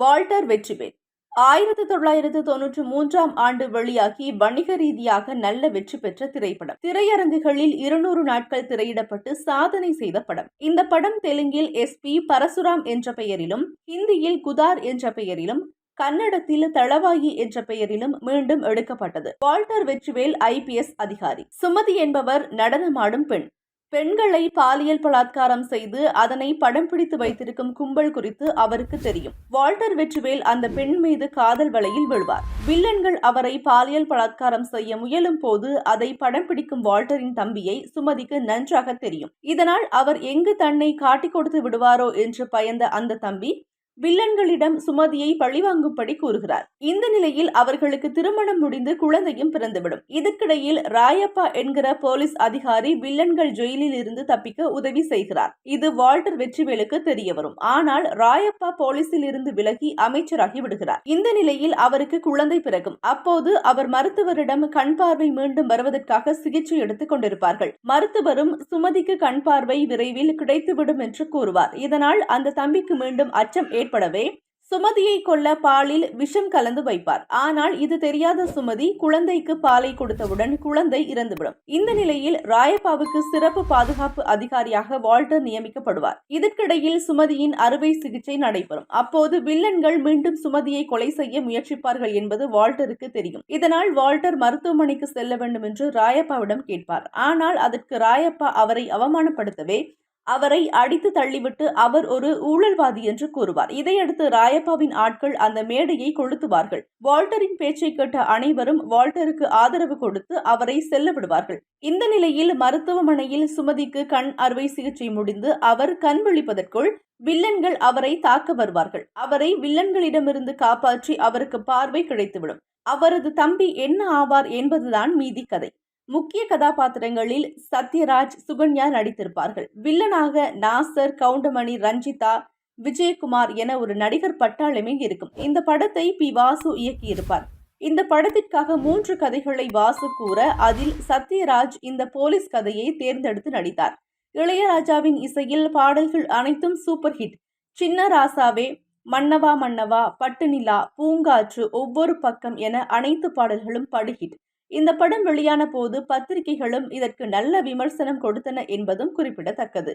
Walter Vetrivel. ஆயிரத்து தொள்ளாயிரத்து தொன்னூற்றி மூன்றாம் ஆண்டு வெளியாகி வணிக ரீதியாக நல்ல வெற்றி பெற்ற திரைப்படம். திரையரங்குகளில் இருநூறு நாட்கள் திரையிடப்பட்டு சாதனை செய்த படம். இந்த படம் தெலுங்கில் எஸ் பி பரசுராம் என்ற பெயரிலும் ஹிந்தியில் குதார் என்ற பெயரிலும் கன்னடத்தில் தளவாயி என்ற பெயரிலும் மீண்டும் எடுக்கப்பட்டது. வால்டர் வெற்றிவேல் ஐபிஎஸ் அதிகாரி. சுமதி என்பவர் நடனமாடும் பெண். பெண்களை பாலியல் பலாத்காரம் செய்து அதனை படம் பிடித்து வைத்திருக்கும் கும்பல் குறித்து அவருக்கு தெரியும். வால்டர் வெற்றிவேல் அந்த பெண் மீது காதல் வலையில் விழுவார். வில்லன்கள் அவரை பாலியல் பலாத்காரம் செய்ய முயலும் போது அதை படம் பிடிக்கும் வால்டரின் தம்பியை சுமதிக்கு நன்றாக தெரியும். இதனால் அவர் எங்கு தன்னை காட்டிக் கொடுத்து விடுவாரோ என்று பயந்த அந்த தம்பி வில்லன்களிடம் சுமதியை பழிவாங்கும்படி கூறுகிறார். இந்த நிலையில் அவர்களுக்கு திருமணம் முடிந்து குழந்தையும் பிறந்துவிடும். இதற்கிடையில் ராயப்பா என்கிற போலீஸ் அதிகாரி வில்லன்கள் ஜெயிலில் இருந்து தப்பிக்க உதவி செய்கிறார். இது வால்டர் வெற்றிவேலுக்கு தெரிய வரும் ஆனால் ராயப்பா போலீசில் இருந்து விலகி அமைச்சராகி விடுகிறார். இந்த நிலையில் அவருக்கு குழந்தை பிறகும் அப்போது அவர் மருத்துவரிடம் கண் பார்வை மீண்டும் வருவதற்காக சிகிச்சை எடுத்துக் கொண்டிருப்பார்கள். மருத்துவரும் சுமதிக்கு கண் பார்வை விரைவில் கிடைத்துவிடும் என்று கூறுவார். இதனால் அந்த தம்பிக்கு மீண்டும் அச்சம் ஏற்படவே சுமதியை கொல்ல பாலில் விஷம் கலந்து வைப்பார். ஆனால் இது தெரியாத சுமதி குழந்தைக்கு பாலை கொடுத்தவுடன் குழந்தை இறந்துவிடும். இந்த நிலையில் ராயப்பாவுக்கு சிறப்பு பாதுகாப்பு அதிகாரியாக வால்டர் நியமிக்கப்படுவார். இதற்கிடையில் சுமதியின் அறுவை சிகிச்சை நடைபெறும். அப்போது வில்லன்கள் மீண்டும் சுமதியை கொலை செய்ய முயற்சிப்பார்கள் என்பது வால்டருக்கு தெரியும். இதனால் வால்டர் மருத்துவமனைக்கு செல்ல வேண்டும் என்று ராயப்பாவிடம் கேட்பார். ஆனால் அதற்கு ராயப்பா அவரை அவமானப்படுத்தவே அவரை அடித்து தள்ளிவிட்டு அவர் ஒரு ஊழல்வாதி என்று கூறுவார். இதையடுத்து ராயப்பாவின் ஆட்கள் அந்த மேடையை கொளுத்துவார்கள். வால்டரின் பேச்சை கேட்ட அனைவரும் வால்டருக்கு ஆதரவு கொடுத்து அவரை செல்ல விடுவார்கள். இந்த நிலையில் மருத்துவமனையில் சுமதிக்கு கண் அறுவை சிகிச்சை முடிந்து அவர் கண் விழிப்பதற்குள் வில்லன்கள் அவரை தாக்க வருவார்கள். அவரை வில்லன்களிடமிருந்து காப்பாற்றி அவருக்கு பார்வை கிடைத்துவிடும். அவரது தம்பி என்ன ஆவார் என்பதுதான் மீதி கதை. முக்கிய கதாபாத்திரங்களில் சத்யராஜ் சுகன்யா நடித்திருப்பார்கள். வில்லனாக நாசர் கவுண்டமணி ரஞ்சிதா விஜயகுமார் என ஒரு நடிகர் பட்டாளமே இருக்கும். இந்த படத்தை பி. வாசு இயக்கியிருப்பார். இந்த படத்திற்காக மூன்று கதைகளை வாசு கூற அதில் சத்யராஜ் இந்த போலீஸ் கதையை தேர்ந்தெடுத்து நடித்தார். இளையராஜாவின் இசையில் பாடல்கள் அனைத்தும் சூப்பர் ஹிட். சின்ன ராசாவே மன்னவா மன்னவா பட்டுநிலா பூங்காற்று ஒவ்வொரு பக்கம் என அனைத்து பாடல்களும் படுஹிட் இந்த படம் வெளியான போது பத்திரிகைகளும் இதற்கு நல்ல விமர்சனம் கொடுத்தன என்பதும் குறிப்பிடத்தக்கது.